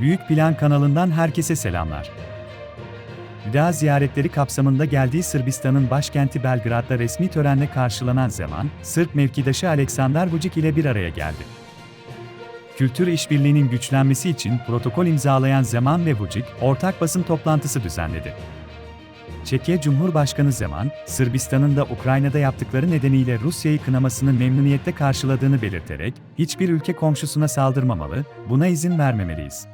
Büyük Plan kanalından herkese selamlar. Hüda ziyaretleri kapsamında geldiği Sırbistan'ın başkenti Belgrad'da resmi törenle karşılanan Zeman, Sırp mevkidaşı Aleksandar Vučić ile bir araya geldi. Kültür işbirliğinin güçlenmesi için protokol imzalayan Zeman ve Vučić, ortak basın toplantısı düzenledi. Çekya Cumhurbaşkanı Zeman, Sırbistan'ın da Ukrayna'da yaptıkları nedeniyle Rusya'yı kınamasını memnuniyetle karşıladığını belirterek, hiçbir ülke komşusuna saldırmamalı, buna izin vermemeliyiz.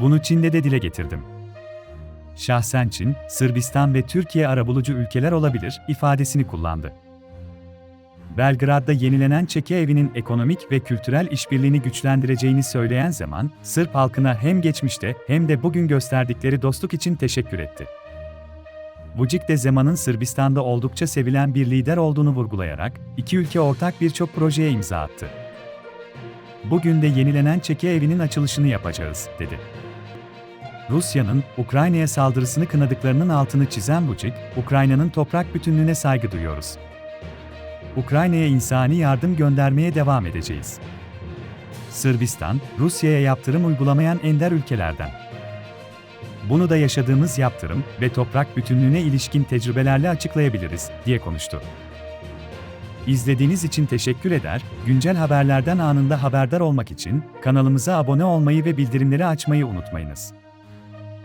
Bunu Çin'de de dile getirdim. Şahsen Çin, Sırbistan ve Türkiye arabulucu ülkeler olabilir ifadesini kullandı. Belgrad'da yenilenen Çekya evinin ekonomik ve kültürel işbirliğini güçlendireceğini söyleyen zaman, Sırp halkına hem geçmişte hem de bugün gösterdikleri dostluk için teşekkür etti. Vučić de Zeman'ın Sırbistan'da oldukça sevilen bir lider olduğunu vurgulayarak, iki ülke ortak birçok projeye imza attı. Bugün de yenilenen Çekya evinin açılışını yapacağız, dedi. Rusya'nın Ukrayna'ya saldırısını kınadıklarının altını çizen Vučić, Ukrayna'nın toprak bütünlüğüne saygı duyuyoruz. Ukrayna'ya insani yardım göndermeye devam edeceğiz. Sırbistan, Rusya'ya yaptırım uygulamayan ender ülkelerden. Bunu da yaşadığımız yaptırım ve toprak bütünlüğüne ilişkin tecrübelerle açıklayabiliriz, diye konuştu. İzlediğiniz için teşekkür eder, güncel haberlerden anında haberdar olmak için kanalımıza abone olmayı ve bildirimleri açmayı unutmayınız.